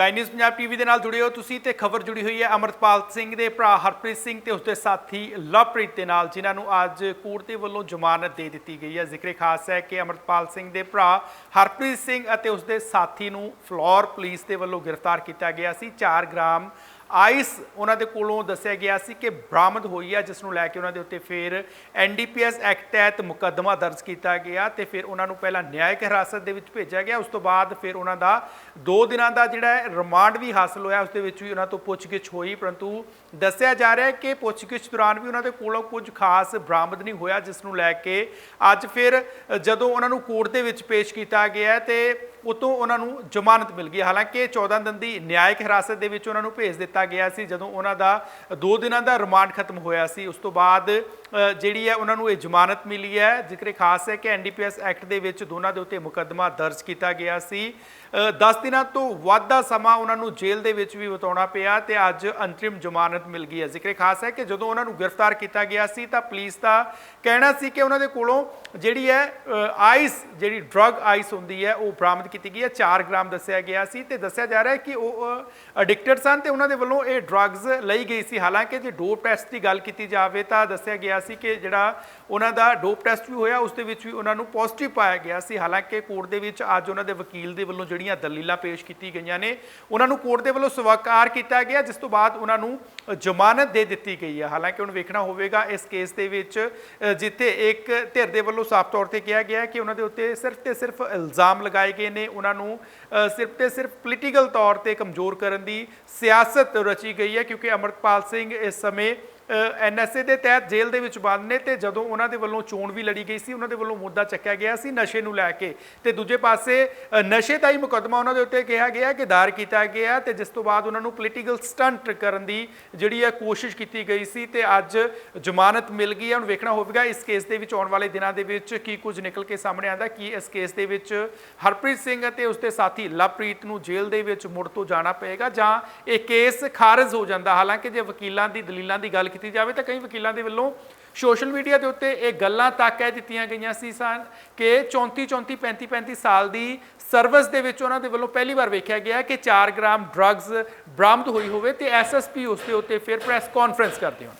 Sky news Punjab TV ਦੇ ਨਾਲ ਜੁੜੇ ਹੋ ਤੁਸੀਂ ਤੇ ਖਬਰ ਜੁੜੀ ਹੋਈ ਹੈ ਅਮਰਤਪਾਲ ਸਿੰਘ ਦੇ ਭਰਾ ਹਰਪ੍ਰੀਤ ਸਿੰਘ ਤੇ ਉਸਦੇ ਸਾਥੀ ਲਵਪ੍ਰੀਤ ਦੇ ਨਾਲ, ਜਿਨ੍ਹਾਂ ਨੂੰ ਅੱਜ ਕੋਰਟ ਦੇ ਵੱਲੋਂ ਜ਼ਮਾਨਤ ਦੇ ਦਿੱਤੀ ਗਈ ਹੈ। ਜ਼ਿਕਰੇ ਖਾਸ ਹੈ ਕਿ ਅਮਰਤਪਾਲ ਸਿੰਘ ਦੇ ਭਰਾ ਹਰਪ੍ਰੀਤ ਸਿੰਘ ਅਤੇ ਉਸਦੇ ਸਾਥੀ ਨੂੰ ਫਲੋਰ ਪੁਲਿਸ ਦੇ ਵੱਲੋਂ ਗ੍ਰਿਫਤਾਰ ਕੀਤਾ ਗਿਆ ਸੀ। 4 ਗ੍ਰਾਮ ਆਈਸ ਉਹਨਾਂ ਦੇ ਕੋਲੋਂ ਦੱਸਿਆ ਗਿਆ ਸੀ ਕਿ ਬਰਾਮਦ ਹੋਈ ਹੈ ਜਿਸ ਨੂੰ ਲੈ ਕੇ ਉਹਨਾਂ ਦੇ ਉੱਤੇ ਫਿਰ ਐਨਡੀਪੀਐਸ ਐਕਟ ਤਹਿਤ ਮੁਕੱਦਮਾ ਦਰਜ ਕੀਤਾ ਗਿਆ ਤੇ ਫਿਰ ਉਹਨਾਂ ਨੂੰ ਪਹਿਲਾਂ ਨਿਆਇਕ ਹਿਰਾਸਤ ਦੇ ਵਿੱਚ ਭੇਜਿਆ ਗਿਆ। ਉਸ ਤੋਂ ਬਾਅਦ ਫਿਰ ਉਹਨਾਂ ਦਾ 2 ਦਿਨਾਂ ਦਾ ਜਿਹੜਾ ਰਿਮਾਂਡ ਵੀ ਹਾਸਲ ਹੋਇਆ। ਉਸ ਦੇ ਵਿੱਚ ਵੀ ਉਹਨਾਂ ਤੋਂ ਪੁੱਛਗਿੱਛ ਹੋਈ, ਪਰੰਤੂ ਦੱਸਿਆ ਜਾ ਰਿਹਾ ਹੈ ਕਿ ਪੁੱਛਗਿੱਛ ਦੌਰਾਨ ਵੀ ਉਹਨਾਂ ਦੇ ਕੋਲੋਂ ਕੁਝ ਖਾਸ ਬਰਾਮਦ ਨਹੀਂ ਹੋਇਆ, ਜਿਸ ਨੂੰ ਲੈ ਕੇ ਅੱਜ ਫਿਰ ਜਦੋਂ ਉਹਨਾਂ ਨੂੰ ਕੋਰਟ ਦੇ ਵਿੱਚ ਪੇਸ਼ ਕੀਤਾ ਗਿਆ ਹੈ ਤੇ ਉਤੋਂ ਉਹਨਾਂ ਨੂੰ ਜ਼ਮਾਨਤ ਮਿਲ ਗਈ। ਹਾਲਾਂਕਿ 14 ਦਿਨ ਦੀ ਨਿਆਇਕ ਹਿਰਾਸਤ ਦੇ ਵਿੱਚ ਉਹਨਾਂ ਨੂੰ ਭੇਜ ਦਿੱਤਾ ਗਿਆ ਸੀ, ਜਦੋਂ ਉਹਨਾਂ ਦਾ 2 ਦਿਨਾਂ ਦਾ ਰਿਮਾਂਡ ਖਤਮ ਹੋਇਆ ਸੀ। ਉਸ ਤੋਂ ਬਾਅਦ ਜਿਹੜੀ ਹੈ ਉਹਨਾਂ ਨੂੰ ਇਹ ਜ਼ਮਾਨਤ ਮਿਲੀ ਹੈ। ਜ਼ਿਕਰ ਖਾਸ ਹੈ ਕਿ ਐਨਡੀਪੀਐਸ ਐਕਟ ਦੇ ਵਿੱਚ ਦੋਨਾਂ ਦੇ ਉੱਤੇ ਮੁਕੱਦਮਾ ਦਰਜ ਕੀਤਾ ਗਿਆ ਸੀ। 10 ਦਿਨਾਂ ਤੋਂ ਵੱਧ ਦਾ ਸਮਾਂ ਉਹਨਾਂ ਨੂੰ ਜੇਲ੍ਹ ਦੇ ਵਿੱਚ ਵੀ ਬਿਤਾਉਣਾ ਪਿਆ ਤੇ ਅੱਜ ਅੰਤਰਿਮ ਜ਼ਮਾਨਤ ਮਿਲ ਗਈ ਹੈ। ਜ਼ਿਕਰ ਖਾਸ ਹੈ ਕਿ ਜਦੋਂ ਉਹਨਾਂ ਨੂੰ ਗ੍ਰਿਫਤਾਰ ਕੀਤਾ ਗਿਆ ਸੀ ਤਾਂ ਪੁਲਿਸ ਦਾ ਕਹਿਣਾ ਸੀ ਕਿ ਉਹਨਾਂ ਦੇ ਕੋਲੋਂ ਜਿਹੜੀ ਹੈ ਆਈਸ, ਜਿਹੜੀ ਡਰੱਗ ਆਈਸ ਹੁੰਦੀ ਹੈ, ਉਹ ਬਰਾਮਦ ਕੀਤੀ ਗਈ ਹੈ। 4 ਗ੍ਰਾਮ ਦੱਸਿਆ ਗਿਆ ਸੀ ਤੇ ਦੱਸਿਆ ਜਾ ਰਿਹਾ ਹੈ ਕਿ ਉਹ ਐਡਿਕਟਡ ਸਨ ਤੇ ਉਹਨਾਂ ਦੇ ਵੱਲੋਂ ਇਹ ਡਰੱਗਸ ਲਈ ਗਈ ਸੀ। ਹਾਲਾਂਕਿ ਜੇ ਡੋਪ ਟੈਸਟ ਦੀ ਗੱਲ ਕੀਤੀ ਜਾਵੇ ਤਾਂ ਦੱਸਿਆ ਗਿਆ ਸੀ ਕਿ ਜਿਹੜਾ ਉਹਨਾਂ ਦਾ ਡੋਪ ਟੈਸਟ ਵੀ ਹੋਇਆ, ਉਸ ਦੇ ਵਿੱਚ ਵੀ ਉਹਨਾਂ ਨੂੰ ਪੋਜ਼ਿਟਿਵ ਪਾਇਆ ਗਿਆ ਸੀ। ਹਾਲਾਂਕਿ ਕੋਰਟ ਦੇ ਵਿੱਚ ਅੱਜ ਉਹਨਾਂ ਦੇ ਵਕੀਲ ਦੇ ਵੱਲੋਂ ਜਿਹੜੀਆਂ ਦਲੀਲਾਂ ਪੇਸ਼ ਕੀਤੀ ਗਈਆਂ ਨੇ, ਉਹਨਾਂ ਨੂੰ ਕੋਰਟ ਦੇ ਵੱਲੋਂ ਸਵਾਕਾਰ ਕੀਤਾ ਗਿਆ, ਜਿਸ ਤੋਂ ਬਾਅਦ ਉਹਨਾਂ ਨੂੰ ਜ਼ਮਾਨਤ ਦੇ ਦਿੱਤੀ ਗਈ ਹੈ। ਹਾਲਾਂਕਿ ਹੁਣ ਵੇਖਣਾ ਹੋਵੇਗਾ ਇਸ ਕੇਸ ਦੇ ਵਿੱਚ ਜਿੱਥੇ ਇੱਕ ਧਿਰ ਦੇ ਵੱਲੋਂ ਸਾਫ਼ ਤੌਰ ਤੇ ਕਿਹਾ ਗਿਆ ਕਿ ਉਹਨਾਂ ਦੇ ਉੱਤੇ ਸਿਰਫ ਤੇ ਸਿਰਫ ਇਲਜ਼ਾਮ ਲਗਾਏ ਗਏ ਨੇ। ਉਹਨਾਂ ਨੂੰ ਸਿਰਫ ਤੇ ਸਿਰਫ ਪੋਲੀਟੀਕਲ ਤੌਰ ਤੇ ਕਮਜ਼ੋਰ ਕਰਨ ਦੀ ਸਿਆਸਤ ਰਚੀ ਗਈ ਹੈ, ਕਿਉਂਕਿ ਅਮਰਪਾਲ ਸਿੰਘ ਇਸ ਸਮੇਂ ਐਨਐਸਏ ਦੇ ਤਹਿਤ ਜੇਲ੍ਹ ਦੇ ਵਿੱਚ ਬੰਦ ਨੇ ਤੇ ਜਦੋਂ ਉਹਨਾਂ ਦੇ ਵੱਲੋਂ ਚੋਣ ਵੀ ਲੜੀ ਗਈ ਸੀ, ਉਹਨਾਂ ਦੇ ਵੱਲੋਂ ਮੁੱਦਾ ਚੱਕਿਆ ਗਿਆ ਸੀ ਨਸ਼ੇ ਨੂੰ ਲੈ ਕੇ। ਤੇ ਦੂਜੇ ਪਾਸੇ ਨਸ਼ੇ ਦਾ ਹੀ ਮੁਕੱਦਮਾ ਉਹਨਾਂ ਦੇ ਉੱਤੇ ਕਿਹਾ ਗਿਆ ਕਿ ਦਾਇਰ ਕੀਤਾ ਗਿਆ ਤੇ ਜਿਸ ਤੋਂ ਬਾਅਦ ਉਹਨਾਂ ਨੂੰ ਪੋਲੀਟੀਕਲ ਸਟੰਟ ਕਰਨ ਦੀ ਜਿਹੜੀ ਹੈ ਕੋਸ਼ਿਸ਼ ਕੀਤੀ ਗਈ ਸੀ ਤੇ ਅੱਜ ਜ਼ਮਾਨਤ ਮਿਲ ਗਈ ਹੈ। ਹੁਣ ਵੇਖਣਾ ਹੋਵੇਗਾ ਇਸ ਕੇਸ ਦੇ ਵਿੱਚ ਆਉਣ ਵਾਲੇ ਦਿਨਾਂ ਦੇ ਵਿੱਚ ਕੀ ਕੁਝ ਨਿਕਲ ਕੇ ਸਾਹਮਣੇ ਆਉਂਦਾ, ਕੀ ਇਸ ਕੇਸ ਦੇ ਵਿੱਚ ਹਰਪ੍ਰੀਤ ਸਿੰਘ ਅਤੇ ਉਸਦੇ ਸਾਥੀ ਲਵਪ੍ਰੀਤ ਨੂੰ ਜੇਲ੍ਹ ਦੇ ਵਿੱਚ ਮੁੜ ਤੋਂ ਜਾਣਾ ਪਏਗਾ ਜਾਂ ਇਹ ਕੇਸ ਖਾਰਜ ਹੋ ਜਾਂਦਾ। ਹਾਲਾਂਕਿ ਜੇ ਵਕੀਲਾਂ ਦੀ, ਦਲੀਲਾਂ ਦੀ ਗੱਲ ਕੀਤੀ ਜਾਵੇ ਤਾਂ ਕਈ ਵਕੀਲਾਂ ਦੇ ਵੱਲੋਂ ਸੋਸ਼ਲ ਮੀਡੀਆ ਦੇ ਉੱਤੇ ਇਹ ਗੱਲਾਂ ਤੱਕ ਕਹਿ ਦਿੱਤੀਆਂ ਗਈਆਂ ਸੀ ਸਨ ਕਿ 34 34 35 35 ਸਾਲ ਦੀ ਸਰਵਿਸ ਦੇ ਵਿੱਚ ਉਹਨਾਂ ਦੇ ਵੱਲੋਂ ਪਹਿਲੀ ਵਾਰ ਵੇਖਿਆ ਗਿਆ ਕਿ 4 ਗ੍ਰਾਮ ਡਰੱਗਸ ਬਰਾਮਦ ਹੋਈ ਹੋਵੇ ਤੇ ਐਸਐਸਪੀ ਉਸ ਦੇ ਉੱਤੇ ਫਿਰ ਪ੍ਰੈਸ ਕਾਨਫਰੰਸ ਕਰਦੇ ਹੋਣ।